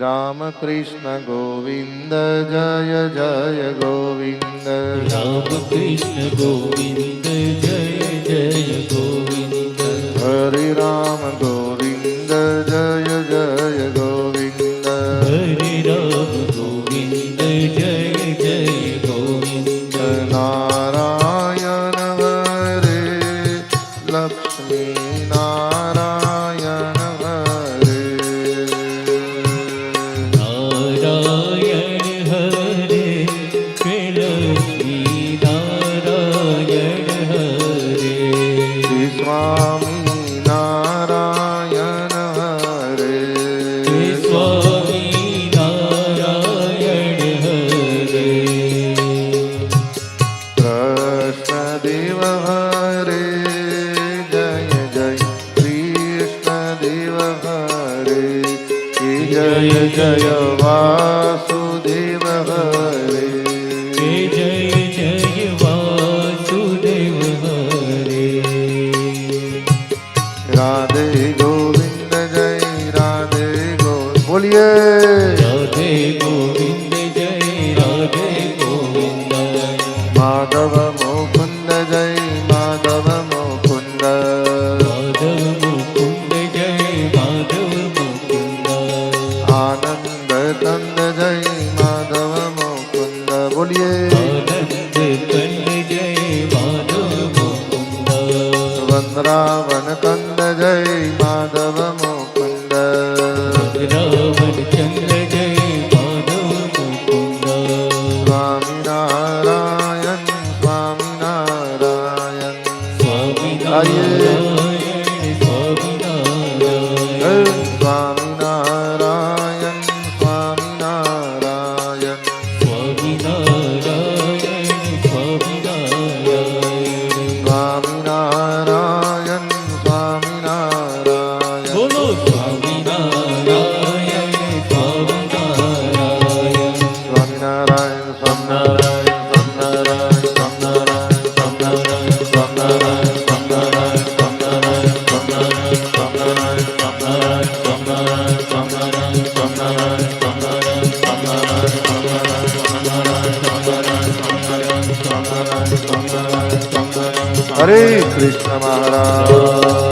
રામકૃષ્ણ ગોવિંદ જય જય ગોવિંદ. રામકૃષ્ણ ગોવિંદ જય જય ગોવિંદ. હરે રામ कृष्णदेव हरे जय जय कृष्णदेव हरे जय जय वासुदेव हरे जय जय वासुदेव हरे राधे गोविंद जय राधे गो बोलिए। जय माधव मुकुंद। माधव मुकुन्द जय माधव मुकुन्द आनंद कंद जय माधव मुकुंद। बोलिए। आनन्द कण्ड जय माधव मुकुन्द वृंदावन कंद जय माधव मुकुंद। Hare હરે કૃષ્ણ મહારાજ.